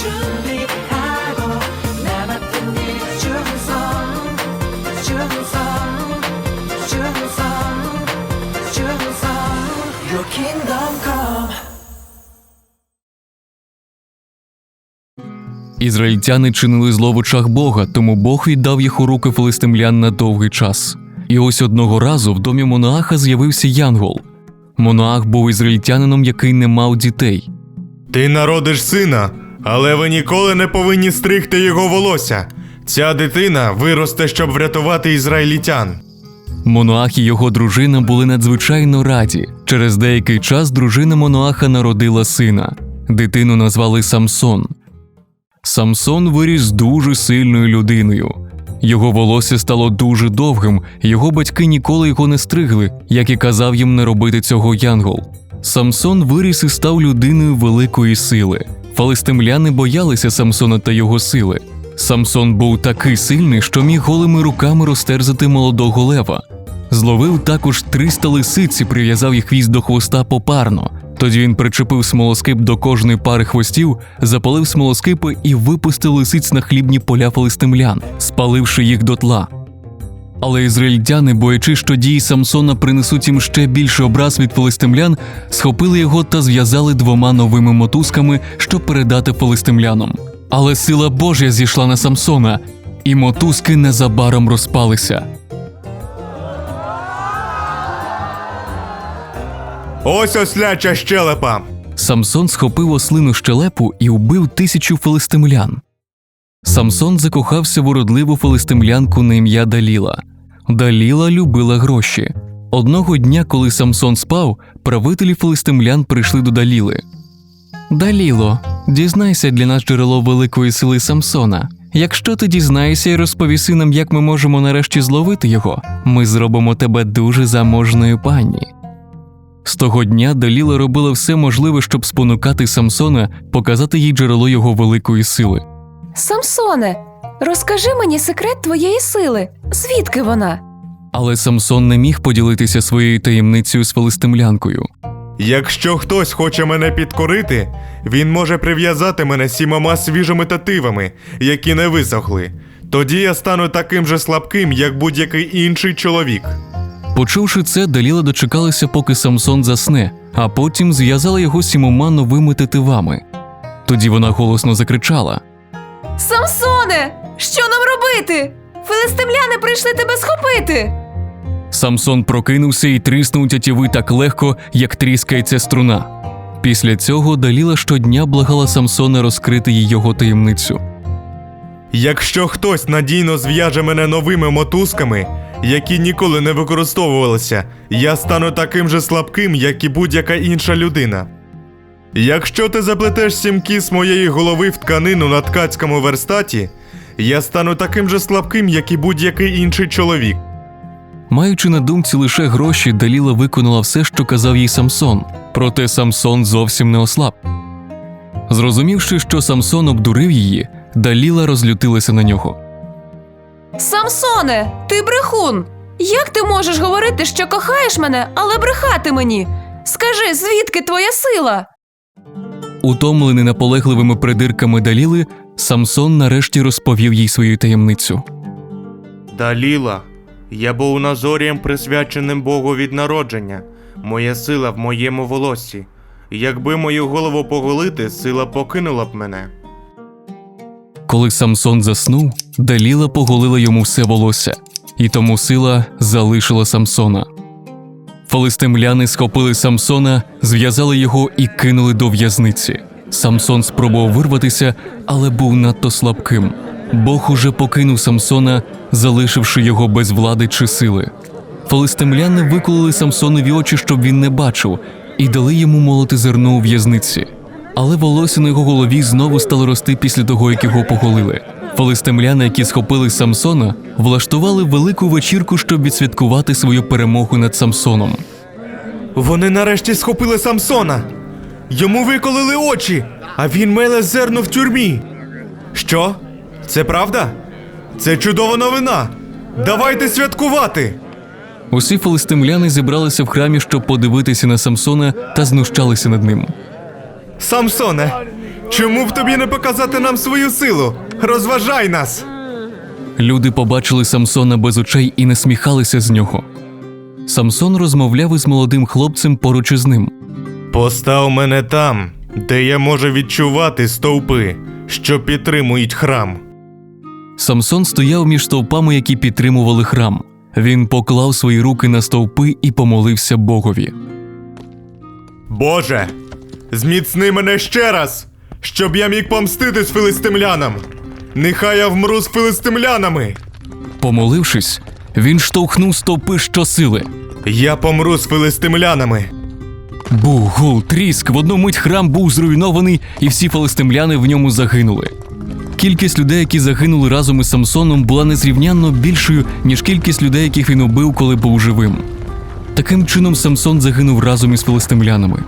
준비하고 남았던 일 충성 충성 충성 충성 Your kingdom come Ізраїльтяни чинили зло в очах Бога, тому Бог віддав їх у руки филистимлян на довгий час. І ось одного разу в домі Моноаха з'явився Янгол. Моноах був ізраїльтянином, який не мав дітей. Ти народиш сина, але ви ніколи не повинні стригти його волосся. Ця дитина виросте, щоб врятувати ізраїльтян. Моноах і його дружина були надзвичайно раді. Через деякий час дружина Моноаха народила сина. Дитину назвали Самсон. Самсон виріс дуже сильною людиною. Його волосся стало дуже довгим, його батьки ніколи його не стригли, як і казав їм не робити цього Янгол. Самсон виріс і став людиною великої сили. Фалистимляни боялися Самсона та його сили. Самсон був такий сильний, що міг голими руками розтерзати молодого лева. Зловив також 300 лисиць і прив'язав їх хвіст до хвоста попарно. Тоді він причепив смолоскип до кожної пари хвостів, запалив смолоскипи і випустив лисиць на хлібні поля фалистимлян, спаливши їх дотла. Але ізраїльтяни, боячись, що дії Самсона принесуть їм ще більше образ від филистимлян, схопили його та зв'язали двома новими мотузками, щоб передати филистимлянам. Але сила Божя зійшла на Самсона, і мотузки незабаром розпалися. Ось осляча щелепа. Самсон схопив ослину щелепу і вбив тисячу филистимлян. Самсон закохався в уродливу филистимлянку на ім'я Даліла. Даліла любила гроші. Одного дня, коли Самсон спав, правителі филистимлян прийшли до Даліли. Даліло, дізнайся для нас джерело великої сили Самсона. Якщо ти дізнаєшся і розповіси нам, як ми можемо нарешті зловити його, ми зробимо тебе дуже заможною пані. З того дня Даліла робила все можливе, щоб спонукати Самсона показати їй джерело його великої сили. Самсоне, розкажи мені секрет твоєї сили. Звідки вона? Але Самсон не міг поділитися своєю таємницею з филистимлянкою. Якщо хтось хоче мене підкорити, він може прив'язати мене сімома свіжими тативами, які не висохли. Тоді я стану таким же слабким, як будь-який інший чоловік. Почувши це, Даліла дочекалася, поки Самсон засне, а потім зв'язала його сімома новими тетивами. Тоді вона голосно закричала. Самсоне! Що нам робити? Филистимляни прийшли тебе схопити. Самсон прокинувся і тріснув тятіви так легко, як тріскається струна. Після цього Даліла щодня благала Самсона розкрити їй його таємницю. Якщо хтось надійно зв'яже мене новими мотузками, які ніколи не використовувалися, я стану таким же слабким, як і будь-яка інша людина. Якщо ти заплетеш сімки з моєї голови в тканину на ткацькому верстаті, я стану таким же слабким, як і будь-який інший чоловік. Маючи на думці лише гроші, Даліла виконала все, що казав їй Самсон. Проте Самсон зовсім не ослаб. Зрозумівши, що Самсон обдурив її, Даліла розлютилася на нього. Самсоне, ти брехун. Як ти можеш говорити, що кохаєш мене, але брехати мені? Скажи, звідки твоя сила? Утомлений наполегливими придирками Даліли, Самсон нарешті розповів їй свою таємницю. Даліла, я був назорієм, присвяченим Богу від народження. Моя сила в моєму волоссі. Якби мою голову поголити, сила покинула б мене. Коли Самсон заснув, Даліла поголила йому все волосся, і тому сила залишила Самсона. Фалистимляни схопили Самсона, зв'язали його і кинули до в'язниці. Самсон спробував вирватися, але був надто слабким. Бог уже покинув Самсона, залишивши його без влади чи сили. Фалистимляни виколили Самсонові очі, щоб він не бачив, і дали йому молоти зерно у в'язниці. Але волосся на його голові знову стало рости після того, як його поголили. Фалистимляни, які схопили Самсона, влаштували велику вечірку, щоб відсвяткувати свою перемогу над Самсоном. Вони нарешті схопили Самсона. Йому виколили очі, а він меле зерно в тюрмі. Що? Це правда? Це чудова новина. Давайте святкувати. Усі фалистимляни зібралися в храмі, щоб подивитися на Самсона та знущалися над ним. Самсоне, Чому б тобі не показати нам свою силу? Розважай нас! Люди побачили Самсона без очей і насміхалися з нього. Самсон розмовляв із молодим хлопцем поруч із ним. Постав мене там, де я можу відчувати стовпи, що підтримують храм. Самсон стояв між стовпами, які підтримували храм. Він поклав свої руки на стовпи і помолився Богові. Боже, зміцни мене ще раз, щоб я міг помститись филистимлянам. Нехай я вмру з филистимлянами. Помолившись, він штовхнув стовпи щосили. Я помру з филистимлянами. Гул, тріск. В одну мить храм був зруйнований, і всі фалестимляни в ньому загинули. Кількість людей, які загинули разом із Самсоном, була незрівнянно більшою, ніж кількість людей, яких він убив, коли був живим. Таким чином Самсон загинув разом із филистимлянами.